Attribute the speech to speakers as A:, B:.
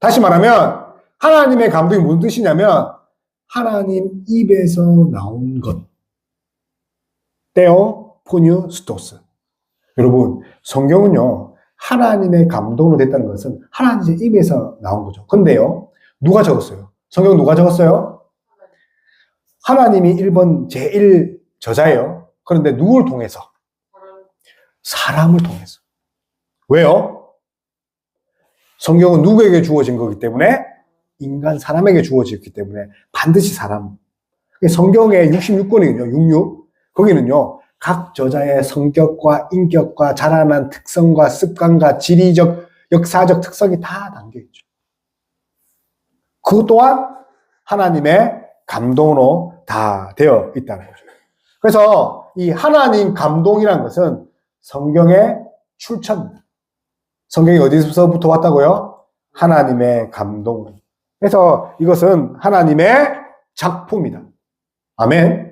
A: 다시 말하면 하나님의 감동이 무슨 뜻이냐면 하나님 입에서 나온 것. 테오 포뉴 스토스. 여러분, 성경은요, 하나님의 감동으로 됐다는 것은 하나님의 입에서 나온 거죠. 근데요, 누가 적었어요? 성경 누가 적었어요? 하나님이 1번 제1 저자예요. 그런데 누굴 통해서? 사람을 통해서. 왜요? 성경은 누구에게 주어진 거기 때문에 인간 사람에게 주어졌기 때문에 반드시 사람. 성경의 66권이거든요. 66. 거기는요. 각 저자의 성격과 인격과 자라난 특성과 습관과 지리적, 역사적 특성이 다 담겨 있죠. 그것 또한 하나님의 감동으로 다 되어 있다는 거죠. 그래서 이 하나님 감동이라는 것은 성경의 출처입니다. 성경이 어디서부터 왔다고요? 하나님의 감동. 그래서 이것은 하나님의 작품이다. 아멘.